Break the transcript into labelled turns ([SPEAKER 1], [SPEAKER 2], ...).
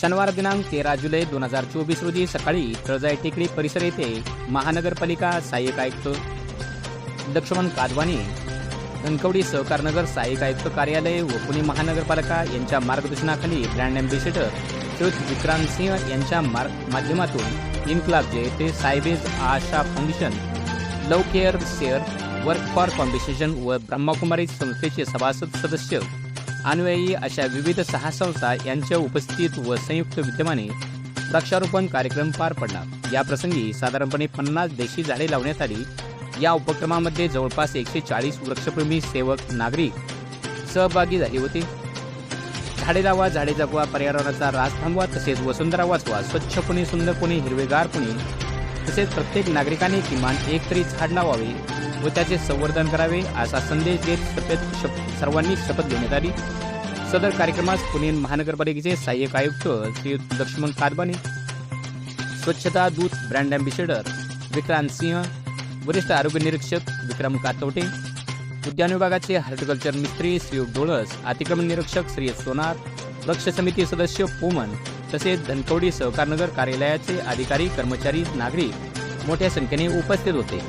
[SPEAKER 1] शनिवार दिनांक तेरा जुलै दोन हजार चोवीस रोजी सकाळी तळजाई टेकडी परिसर येथे महानगरपालिका सहाय्यक आयुक्त लक्ष्मण कादवानी धनकवडी सहकारनगर सहाय्यक आयुक्त कार्यालय व पुणे महानगरपालिका यांच्या मार्गदर्शनाखाली ब्रँड अँबेसेडर श्रीयुत विक्रांत सिंह यांच्या मार्ग माध्यमातून इन्क्लाब जे येथे Cybage Asha foundation love care share work for foundation व ब्रह्मकुमारी संस्थेचे सभासद सदस्य अन्वयी अशा विविध सहा संस्था यांच्या उपस्थित व संयुक्त विद्यमाने वृक्षारोपण कार्यक्रम पार पडला. या प्रसंगी साधारणपणे पन्नास देशी झाडे लावण्यात आली. या उपक्रमामध्ये जवळपास एकशे चाळीस वृक्षप्रेमी सेवक नागरिक सहभागी झाले होते. झाडे लावा झाडे जगवा पर्यावरणाचा रास थांबवा तसेच वसुंधरा वाचवा स्वच्छ पुणे सुंदर पुणे हिरवेगार पुणे तसेच प्रत्येक नागरिकाने किमान एक तरी झाड लावावे व त्याचे संवर्धन करावे असा संदेश देत शपथ सर्वांनी शपथ घेण्यात आली. सदर कार्यक्रमास पुणे महानगरपालिकेचे सहाय्यक आयुक्त श्री लक्ष्मण कादबाने स्वच्छता दूत ब्रँड अँबेसेडर विक्रांत सिंह वरिष्ठ आरोग्य निरीक्षक विक्रम कातवटे उद्यान विभागाचे हॉर्टिकल्चर मिस्त्री श्री डोळस अतिक्रमण निरीक्षक श्री सोनार लक्ष समिती सदस्य पोमन तसेच धनकवडी सहकारनगर कार्यालयाचे अधिकारी कर्मचारी नागरिक मोठ्या संख्येने उपस्थित होते.